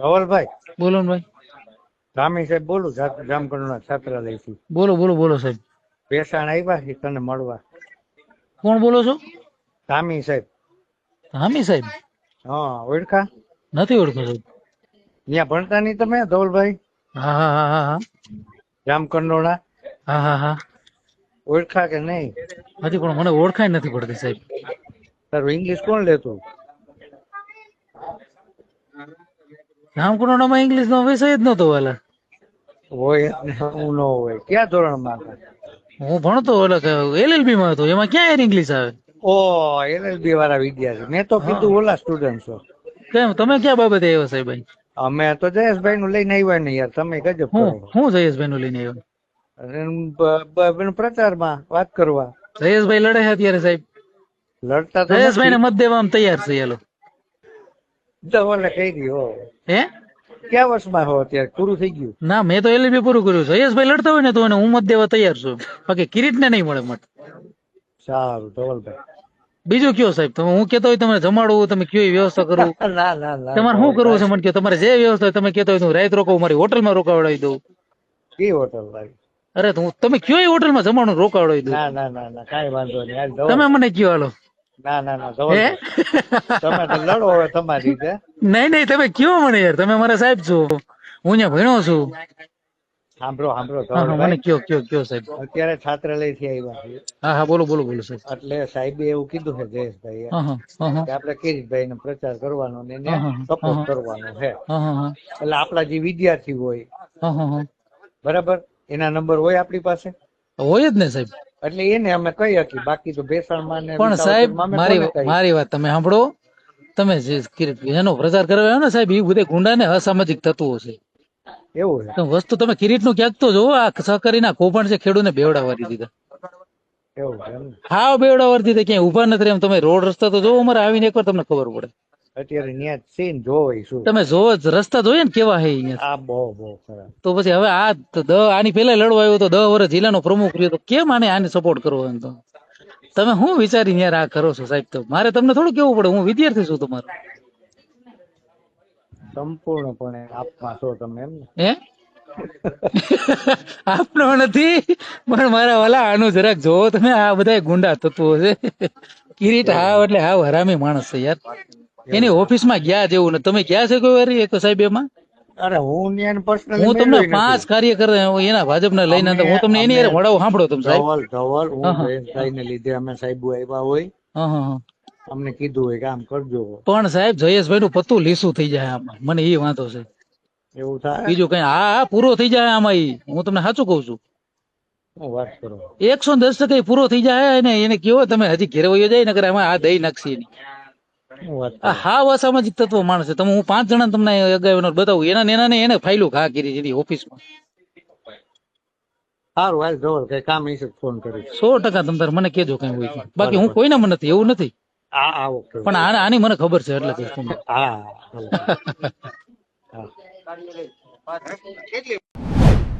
ધવલભાઈ બોલો ને ભાઈ. રામી સાહેબ બોલું જા- છાત્રાલય છાત્રાલયથી. બોલો બોલો બોલો સાહેબ. પેશાણ આવ્યા છે તને મળવા. કોણ બોલો છો? રામી સાહેબ. હામી સાહેબ? હા ઓળખા? નથી ઓળખો સાહેબ. ત્યાં ભણતા નહીં તમે ધવલભાઈ? હા હા હા હા હા. જામકંડોળા? હા હા હા. ઓળખા કે નહીં? હજી પણ મને ઓળખાય નથી પડતી સાહેબ. તારું ઇંગ્લિશ કોણ લેતું? રામકુંડમાં ઇંગ્લિશ નો વિષય જ નતો વાલા હોય હું ન હોય. ક્યાં ધોરણમાં હું ભણતો ઓલા એલએલબી માં હતો એમાં ક્યાં યાર ઇંગ્લિશ આવે? ઓ એલએલબી વાળા વિદ્યાર્થી. મેં તો કીધું ઓલા સ્ટુડન્ટ છો કેમ તમે ક્યાં બાબતે આવ્યો સાહેબ અમે તો જયેશભાઈ નું લઈને આવ્યા ને યાર તમે ગજબ હું હું જયેશભાઈ નું લઈને આવ્યો. પ્રચારમાં વાત કરવા. જયેશભાઈ લડે છે અત્યારે સાહેબ. લડતા જયેશભાઈ ને. મત દેવા તૈયાર છે ધવલે કહી દીધો હે? ક્યાં વર્ષમાં હો અત્યારે? પૂરું થઈ ગયું. ના મેં તો એલબી પૂરું કર્યું છે. જયેશભાઈ લડતા હોય ને તો એને હું મત દેવા તૈયાર છું. બાકી કિરીટ ને નહીં મળે મત. સારું ધવલભાઈ. બીજું કયો સાહેબ? તમે હું કેતો હોય તમને જમાડવું તમે કયો વ્યવસ્થા કરવું ના ના ના તમારે શું કરવું છે? મને કયો તમારે જે વ્યવસ્થા હોય તમે કેતો હોય હું રાત રોકાવું મારી હોટલમાં રોકાવડાવી દઉં. કઈ હોટલ ભાઈ અરે તો હું તમે કયો હોટલ હોટલમાં જમાડું રોકાવડાવી દઉં? ના ના ના ના વાંધો નહીં. તમે મને કયો હાલો. ના ના ના તમે તો લડો હવે તમારી રીતે. નહીં નહીં તમે કયો મને યાર? તમે મારા સાહેબ છો. હું ત્યાં ભણ્યો છું. સાંભળો સાંભળો હા હા મને કયો કયો કયો સાહેબ? અત્યારે છાત્રાલયથી આવ્યા છીએ. હા હા બોલો બોલો બોલો સાહેબ. એટલે સાહેબે એવું કીધું છે જયેશભાઈ કે આપણે કિરીટભાઈ નો પ્રચાર કરવાનો ને એને. સપોર્ટ કરવાનો છે. હા હા હા. એટલે આપણા જે વિદ્યાર્થી હોય બરાબર? એના નંબર હોય આપણી પાસે? હોય જ ને સાહેબ. એટલે એને અમે કહી શકીએ બાકી તો બેસણમાં ને પણ સાહેબ મારી મારી વાત તમે સાંભળો. તમે જે એનો પ્રચાર કરવા ને સાહેબ એ બધે ગુંડા ને અસામાજિક તત્વો છે. એવું છે. વસ્તુ તમે કિરીટનું ક્યાંક તો જોવો આ કૌભાંડ છે બેવડાવી દીધા. એવું છે એમ ને. હાવ બેવડાવી દીધા ક્યાંય ઊભા નથી એમ તમે રોડ રસ્તા તો જોવો અમારે આવીને એકવાર તમને ખબર પડે. અત્યારે ન્યા સીન જોવાય શું. તમે જોવો જ રસ્તા જોઈએ ને કેવા હે અહીંયા આ બહુ બહુ ખરાબ. તો પછી હવે આ દ આની પહેલા લડવા આવ્યો તો દસ વર્ષ જિલ્લાનો પ્રમુખ રહ્યો તો કેમ આને આને સપોર્ટ કરવો એમ તો? તમે શું વિચારીને યાર આ કરો છો સાહેબ તો? મારે તમને થોડું કેવું પડે હું વિદ્યાર્થી છું તમારો. સંપૂર્ણપણે આપમાં છો તમે એમ હે? આપનો નથી પણ મારા વાલા આનું જરાક જોવો. તમે આ બધા ગુંડા તત્વો છે. કિરીટ હાવ એટલે હાવ હરામી માણસ છે યાર. એની ઓફિસમાં ગયા જેવું ને તમે ગયા છે કોઈ વાર એક સાહેબ એમાં? અરે હું પર્સનલી હું તમને પાંચ કાર્યકર એના ભાજપને લઈને. હું તમને એની અરે વડાવ સાંભળો તમે સાહેબ. ધવલ ધવલ હું. લીધે અમે સાહેબ આવ્યા હોય. અમને કીધું હોય કે આમ કરજો. પણ સાહેબ જયેશભાઈ નું પત્તું લીસું થઈ જાય આમાં. મને એ વાંધો છે. એવું થાય? બીજું કઈ હા હા પૂરો થઈ જાય આમાં ઈ. હું તમને સાચું કઉ છું. વાત કરો. એકસો દસ ટકા પૂરો થઈ જાય અને એને કેવો તમે હજી ઘેર વયો જાય ને કરે આમાં આ દઈ નાખશી હું અસામાજિક તત્વ માણસ છે. તમે હું પાંચ જણા તમને અગાઉ બતાવું. એના એના ને એને ફાઇલો ઘા કરી ઓફિસ ઓફિસમાં. સારું હાલ ધવલ કઈ કામ નહીં ફોન કરી સો ટકા તમે તારે મને કેજો કઈ હોય બાકી હું કોઈને મને નથી એવું નથી. પણ આની મને ખબર છે એટલે તમને. હા.